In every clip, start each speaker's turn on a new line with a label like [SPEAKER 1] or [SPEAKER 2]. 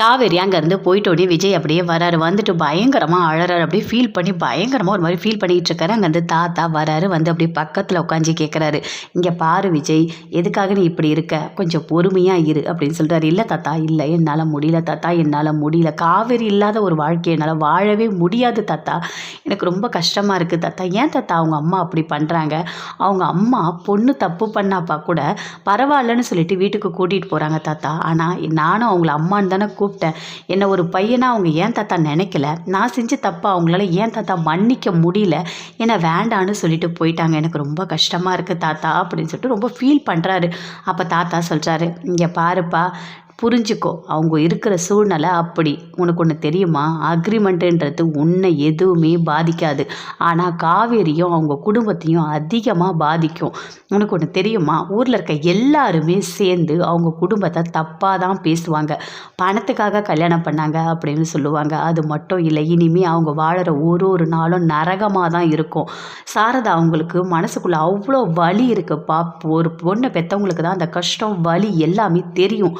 [SPEAKER 1] காவேரி அங்கேருந்து போயிட்டோடனே விஜய் அப்படியே வராரு. வந்துட்டு பயங்கரமாக அழறாரு. அப்படியே ஃபீல் பண்ணி பயங்கரமாக ஒரு மாதிரி ஃபீல் பண்ணிகிட்டு இருக்காரு. அங்கேருந்து தாத்தா வராரு. வந்து அப்படியே பக்கத்தில் உட்காந்து கேட்குறாரு இங்கே பாரு விஜய் எதுக்காக நீ இப்படி இருக்க? கொஞ்சம் பொறுமையாக இரு அப்படின்னு சொல்கிறாரு இல்லை தாத்தா இல்லை. என்னால் முடியல தாத்தா. என்னால் முடியல. காவேரி இல்லாத ஒரு வாழ்க்கை என்னால் வாழவே முடியாது தாத்தா. எனக்கு ரொம்ப கஷ்டமாக இருக்குது தாத்தா. ஏன் தாத்தா? அவங்க அம்மா அப்படி பண்ணுறாங்க அவங்க அம்மா பொண்ணு தப்பு பண்ணாப்பா கூட பரவாயில்லன்னு சொல்லிட்டு வீட்டுக்கு கூட்டிகிட்டு போகிறாங்க தாத்தா. ஆனால் நானும் அவங்கள அம்மான்னு தானே கூப்பிட்டேன். என்னை ஒரு பையனாக அவங்க ஏன் தாத்தா நினைக்கல? நான் செஞ்ச தப்பா அவங்களால ஏன் தாத்தா மன்னிக்க முடியல? என்னை வேண்டான்னு சொல்லிட்டு போயிட்டாங்க. எனக்கு ரொம்ப கஷ்டமாக இருக்குது தாத்தா அப்படின்னு சொல்லிட்டு ரொம்ப ஃபீல் பண்ணுறாரு அப்போ தாத்தா சொல்கிறாரு இங்கே பாருப்பா புரிஞ்சுக்கோ. அவங்க இருக்கிற சூழ்நிலை அப்படி. உனக்கு ஒன்று தெரியுமா? அக்ரிமெண்ட்டுன்றது உன்னை எதுவுமே பாதிக்காது. ஆனால் காவேரியும் அவங்க குடும்பத்தையும் அதிகமாக பாதிக்கும். உனக்கு ஒன்று தெரியுமா? ஊரில் இருக்க எல்லாருமே சேர்ந்து அவங்க குடும்பத்தை தப்பாக தான் பேசுவாங்க. பணத்துக்காக கல்யாணம் பண்ணாங்க அப்படின்னு சொல்லுவாங்க. அது மட்டும் இல்லை இனிமேல் அவங்க வாழற ஒரு ஒரு நாளும் நரகமாக தான் இருக்கும். சாரதா அவங்களுக்கு மனசுக்குள்ளே அவ்வளோ வலி இருக்குப்பா. ஒரு பொண்ணை பெற்றவங்களுக்கு தான் அந்த கஷ்டம் வலி எல்லாமே தெரியும்.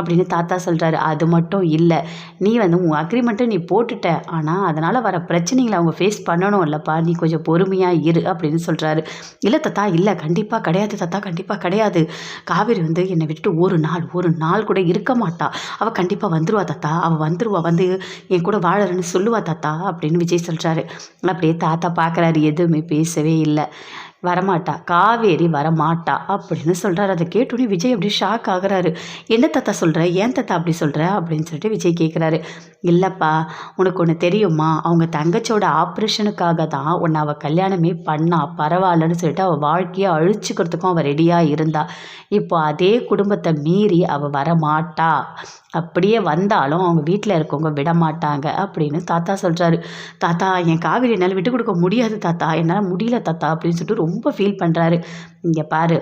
[SPEAKER 1] அப்படின்னு தாத்தா சொல்கிறாரு அது மட்டும் இல்லை. நீ வந்து உன் அக்ரிமெண்ட்டை நீ போட்டுட்ட. ஆனால் அதனால் வர பிரச்சனைகளை அவங்க ஃபேஸ் பண்ணணும் இல்லைப்பா. நீ கொஞ்சம் பொறுமையாக இரு அப்படின்னு சொல்கிறாரு இல்லை தாத்தா இல்லை. கண்டிப்பாக கிடையாது தாத்தா. கண்டிப்பாக கிடையாது. காவேரி வந்து என்னை விட்டுட்டு ஒரு நாள் ஒரு நாள் கூட இருக்க மாட்டா. அவள் கண்டிப்பாக வந்துடுவா தாத்தா. அவள் வந்துடுவா வந்து என் கூட வாழறேன்னு சொல்லுவா தாத்தா அப்படின்னு விஜய் சொல்கிறாரு அப்படியே தாத்தா பார்க்குறாரு எதுவுமே பேசவே இல்லை. வரமாட்டா காவேரி வரமாட்டா அப்படின்னு சொல்கிறாரு அதை கேட்டோன்னே விஜய் அப்படியே ஷாக் ஆகுறாரு. என்ன தாத்தா சொல்கிற ஏன் தாத்தா அப்படி சொல்கிற அப்படின்னு சொல்லிட்டு விஜய் கேட்குறாரு இல்லைப்பா உனக்கு ஒன்று தெரியுமா? அவங்க தங்கச்சியோட ஆப்ரேஷனுக்காக தான் உன்னை அவள் கல்யாணமே பண்ணா பரவாயில்லன்னு சொல்லிட்டு அவள் வாழ்க்கையை அழிச்சுக்கிறதுக்கும் அவள் ரெடியாக இருந்தா. இப்போ அதே குடும்பத்தை மீறி அவள் வரமாட்டா. அப்படியே வந்தாலும் அவங்க வீட்டில் இருக்கவங்க விட மாட்டாங்க அப்படின்னு தாத்தா சொல்கிறாரு தாத்தா என் காவிரி என்னால் விட்டு கொடுக்க முடியாது தாத்தா. என்னால் முடியல தாத்தா அப்படின்னு சொல்லிட்டு ரொம்ப ஃபீல் பண்ணுறாரு இங்கே பாரு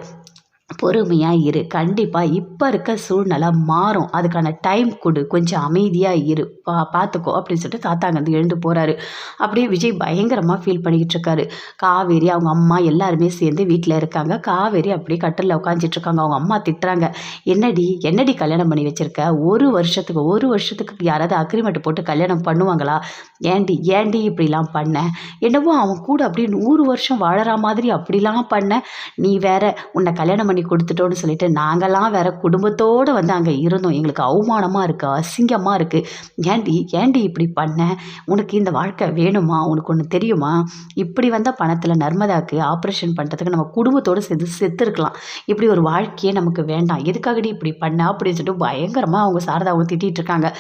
[SPEAKER 1] பொறுமையாக இரு. கண்டிப்பாக இப்போ இருக்க சூழ்நிலை மாறும். அதுக்கான டைம் கொடு. கொஞ்சம் அமைதியாக இரு. பா பார்த்துக்கோ அப்படின்னு சொல்லிட்டு தாத்தா வந்து எழுந்து போகிறாரு அப்படியே விஜய் பயங்கரமாக ஃபீல் பண்ணிக்கிட்டு இருக்காரு. காவேரி அவங்க அம்மா எல்லாருமே சேர்ந்து வீட்டில் இருக்காங்க. காவேரி அப்படியே கட்டிலில் உட்காந்துட்டு இருக்காங்க. அவங்க அம்மா திட்டுறாங்க. என்னடி என்னடி கல்யாணம் பண்ணி வச்சுருக்க? ஒரு வருஷத்துக்கு ஒரு வருஷத்துக்கு யாராவது அக்ரிமெண்ட் போட்டு கல்யாணம் பண்ணுவாங்களா? ஏண்டி ஏண்டி இப்படிலாம் பண்ண? என்னவோ அவன் கூட அப்படியே நூறு வருஷம் வாழற மாதிரி அப்படிலாம் பண்ண? நீ வேற உன்னை கல்யாணம் பண்ணி கொடுத்துட்டோன்னு சொல்லிட்டு நாங்கள்லாம் வேற குடும்பத்தோடு வந்து அங்கே இருந்தோம். எங்களுக்கு அவமானமாக இருக்குது அசிங்கமாக இருக்குது ஏண்டி ஏண்டி இப்படி பண்ண? உனக்கு இந்த வாழ்க்கை வேணுமா? உனக்கு ஒன்று தெரியுமா? இப்படி வந்த பணத்தில் நர்மதாக்கு ஆப்ரேஷன் பண்ணுறதுக்கு நம்ம குடும்பத்தோடு சேர்ந்து செத்துருக்கலாம். இப்படி ஒரு வாழ்க்கையே நமக்கு வேண்டாம். எதுக்காகடி இப்படி பண்ண? அப்படின்னு சொல்லிட்டு பயங்கரமாக அவங்க சாரதாவை திட்டிகிட்டு இருக்காங்க.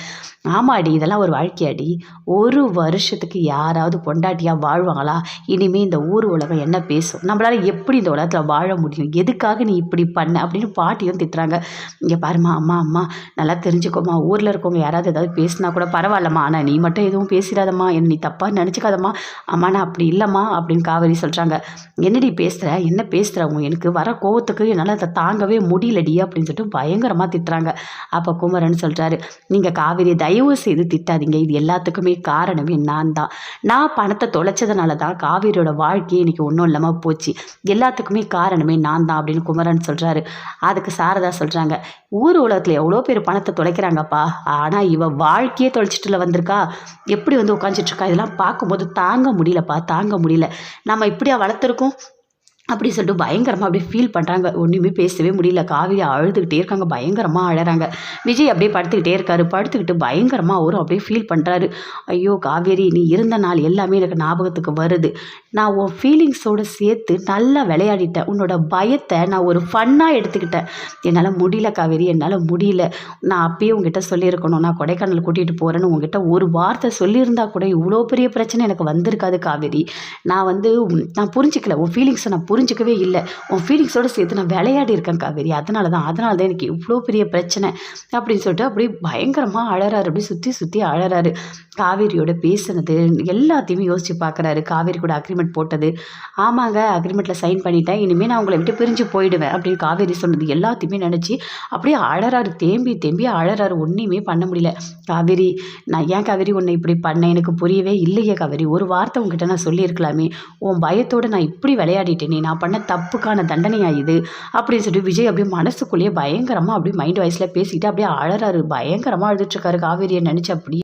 [SPEAKER 1] ஆமாடி இதெல்லாம் ஒரு வாழ்க்கையாடி. ஒரு வருஷத்துக்கு யாராவது பொண்டாட்டியாக வாழ்வாங்களா? இனிமேல் இந்த ஊர் உலகம் என்ன பேசும்? நம்மளால் எப்படி இந்த உலகத்தில் வாழ முடியும்? எதுக்காக நீ இப்படி பண்ண அப்படின்னு பாட்டியும் திட்டுறாங்க. இங்கே பாருமா அம்மா அம்மா நல்லா தெரிஞ்சுக்கோமா ஊரில் இருக்கவங்க யாராவது ஏதாவது பேசினா கூட பரவாயில்லம்மா. ஆனால் நீ மட்டும் எதுவும் பேசிடாதம்மா. என்ன நீ தப்பாக நினச்சிக்காதம்மா. அம்மா நான் அப்படி இல்லைம்மா அப்படின்னு காவேரி சொல்கிறாங்க என்னடி பேசுகிற என்ன பேசுகிறவங்க எனக்கு வர கோவத்துக்கு என்னால் அதை தாங்கவே முடியலடி அப்படின்னு சொல்லிட்டு பயங்கரமாக திட்டுறாங்க. அப்போ குமரன் சொல்கிறாரு நீங்கள் காவேரி தயவு செய்து திட்டாதீங்க. இது எல்லாத்துக்குமே காரணமே நான் தான். நான் பணத்தை தொலைச்சதுனால தான் காவேரியோட வாழ்க்கையே இன்றைக்கி ஒன்றும் இல்லாமல் போச்சு. எல்லாத்துக்குமே காரணமே நான் தான் அப்படின்னு குமரன் சொல்கிறாரு அதுக்கு சாரதா சொல்கிறாங்க ஊர் உலகத்தில் எவ்வளோ பேர் பணத்தை தொலைக்கிறாங்கப்பா? ஆனால் இவ வாழ்க்கையே தொலைச்சிட்டுல வந்திருக்கா. எப்படி வந்து உட்காந்துட்டு இருக்கா? இதெல்லாம் பார்க்கும்போது தாங்க முடியலப்பா தாங்க முடியல. நம்ம இப்படியா வளர்த்துருக்கோம்? அப்படி சொல்லிட்டு பயங்கரமாக அப்படியே ஃபீல் பண்ணுறாங்க ஒன்றுமே பேசவே முடியல. காவிரி அழுதுகிட்டே இருக்காங்க. பயங்கரமாக அழறாங்க. விஜய் அப்படியே படுத்துக்கிட்டே இருக்காரு. படுத்துக்கிட்டு பயங்கரமாக அவரும் அப்படியே ஃபீல் பண்ணுறாரு ஐயோ காவேரி நீ இருந்த நாள் எல்லாமே எனக்கு ஞாபகத்துக்கு வருது. நான் உன் ஃபீலிங்ஸோடு சேர்த்து நல்லா விளையாடிட்டேன். உன்னோட பயத்தை நான் ஒரு ஃபன்னாக எடுத்துக்கிட்டேன். என்னால் முடியல காவேரி. என்னால் முடியல. நான் அப்பயே உங்ககிட்ட சொல்லியிருக்கணும். நான் கொடைக்கானல் கூட்டிகிட்டு போகிறேன்னு உங்ககிட்ட ஒரு வார்த்தை சொல்லியிருந்தா கூட இவ்வளோ பெரிய பிரச்சனை எனக்கு வந்திருக்காது காவேரி. நான் வந்து நான் புரிஞ்சிக்கல. உன் ஃபீலிங்ஸை நான் புரிஞ்சிக்கவே இல்லை. உன் ஃபீலிங்ஸோடு சேர்த்து நான் விளையாடி இருக்கேன் காவேரி. அதனால தான் அதனால தான் எனக்கு இவ்வளோ பெரிய பிரச்சனை அப்படின்னு சொல்லிட்டு அப்படியே பயங்கரமாக அழறாரு. அப்படி சுற்றி சுற்றி அழறாரு. காவேரியோட பேசுனது எல்லாத்தையுமே யோசித்து பார்க்குறாரு காவேரி கூட அக்ரிமெண்ட் போட்டது. ஆமாங்க அக்ரிமெண்ட்டில் சைன் பண்ணிட்டேன். இனிமேல் நான் உங்களை விட்டு பிரிஞ்சு போயிடுவேன் அப்படின்னு காவேரி சொன்னது எல்லாத்தையுமே நினச்சி அப்படியே அழறாரு. தேம்பி தேம்பி அழறாரு. ஒன்றையுமே பண்ண முடியல. காவேரி நான் ஏன் காவேரி உன்னை இப்படி பண்ணேன்? எனக்கு புரியவே இல்லையே காவேரி. ஒரு வார்த்தை உங்ககிட்ட நான் சொல்லியிருக்கலாமே. உன் பயத்தோடு நான் இப்படி விளையாடிட்டேனே. நான் பண்ண தப்புக்கான தண்டனையாக இது? அப்படின்னு சொல்லிட்டு விஜய் அப்படியே மனசுக்குள்ளேயே பயங்கரமாக அப்படியே மைண்ட் வாய்ஸில் பேசிக்கிட்டு அப்படியே அழறாரு. பயங்கரமாக அழுதுட்ருக்காரு காவேரியை நினச்சி அப்படி